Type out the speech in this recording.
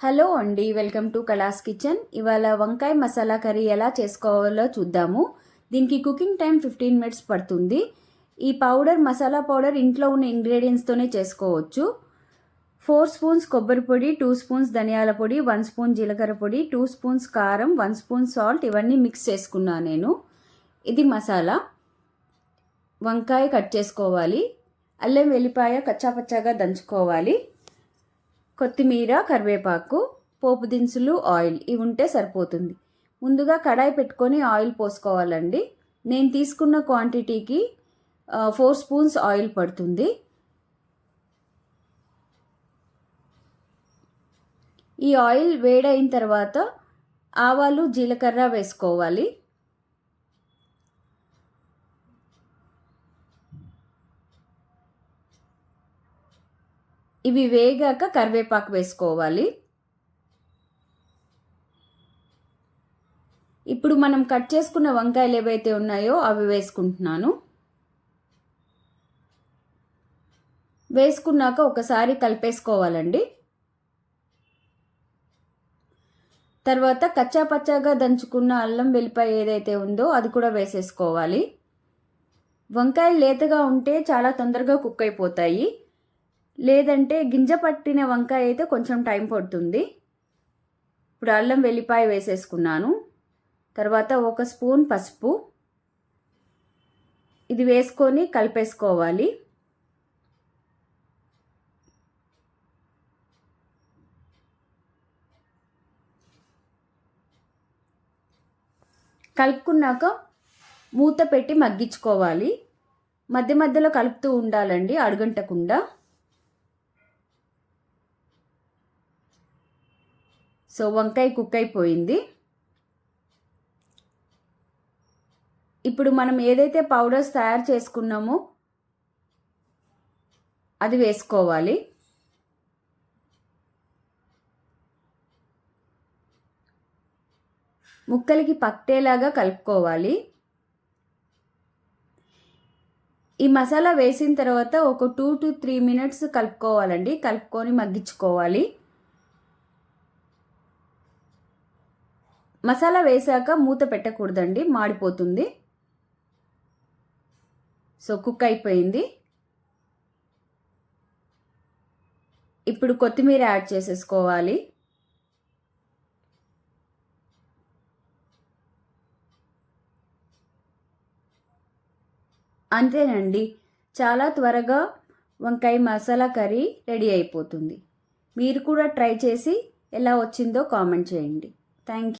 Hello అండి welcome to కలాస్ kitchen. ఇవాళ వంకాయ మసాలా కర్రీ ఎలా చేసుకోవాలో చూద్దాము. దీనికి కుకింగ్ టైం ఫిఫ్టీన్ మినిట్స్ పడుతుంది. ఈ పౌడర్ మసాలా పౌడర్ ఇంట్లో ఉన్న ఇంగ్రీడియంట్స్తోనే చేసుకోవచ్చు. ఫోర్ స్పూన్స్ కొబ్బరి పొడి టూ స్పూన్స్ ధనియాల పొడి వన్ స్పూన్ జీలకర్ర పొడి టూ స్పూన్స్ కారం వన్ స్పూన్ సాల్ట్ ఇవన్నీ మిక్స్ చేసుకున్నాను నేను. ఇది మసాలా. వంకాయ కట్ చేసుకోవాలి. అల్లం వెల్లిపాయ కచ్చాపచ్చాగా దంచుకోవాలి. కొత్తిమీర కరివేపాకు పోపు దినుసులు ఆయిల్ ఇవి ఉంటే సరిపోతుంది. ముందుగా కడాయి పెట్టుకొని ఆయిల్ పోసుకోవాలండి. నేను తీసుకున్న క్వాంటిటీకి ఫోర్ స్పూన్స్ ఆయిల్ పడుతుంది. ఈ ఆయిల్ వేడైన తర్వాత ఆవాలు జీలకర్ర వేసుకోవాలి. ఇవి వేగాక కరివేపాకు వేసుకోవాలి. ఇప్పుడు మనం కట్ చేసుకున్న వంకాయలు ఏవైతే ఉన్నాయో అవి వేసుకుంటున్నాను. వేసుకున్నాక ఒకసారి కలిపేసుకోవాలండి. తర్వాత కచ్చా పచ్చాగా దంచుకున్న అల్లం వెల్లిపాయ ఏదైతే ఉందో అది కూడా వేసేసుకోవాలి. వంకాయలు లేతగా ఉంటే చాలా తొందరగా కుక్ అయిపోతాయి. లేదంటే గింజ పట్టిన వంకాయ అయితే కొంచెం టైం పడుతుంది. ఇప్పుడు అల్లం వెల్లిపాయ వేసేసుకున్నాను. తర్వాత ఒక స్పూన్ పసుపు. ఇది వేసుకొని కలిపేసుకోవాలి. కలుపుకున్నాక మూత పెట్టి మగ్గించుకోవాలి. మధ్య మధ్యలో కలుపుతూ ఉండాలండి అడుగంటకుండా. సో వంకాయ కుక్ అయిపోయింది. ఇప్పుడు మనం ఏదైతే పౌడర్స్ తయారు చేసుకున్నామో అది వేసుకోవాలి. ముక్కలకి పట్టేలాగా కలుపుకోవాలి. ఈ మసాలా వేసిన తర్వాత ఒక టూ టు త్రీ మినిట్స్ కలుపుకోవాలండి. కలుపుకొని మగ్గించుకోవాలి. మసాలా వేసాక మూత పెట్టకూడదండి మాడిపోతుంది. సో కుక్ అయిపోయింది. ఇప్పుడు కొత్తిమీర యాడ్ చేసేసుకోవాలి. అంతేనండి చాలా త్వరగా వంకాయ మసాలా కర్రీ రెడీ అయిపోతుంది. మీరు కూడా ట్రై చేసి ఎలా వచ్చిందో కామెంట్ చేయండి. Thank you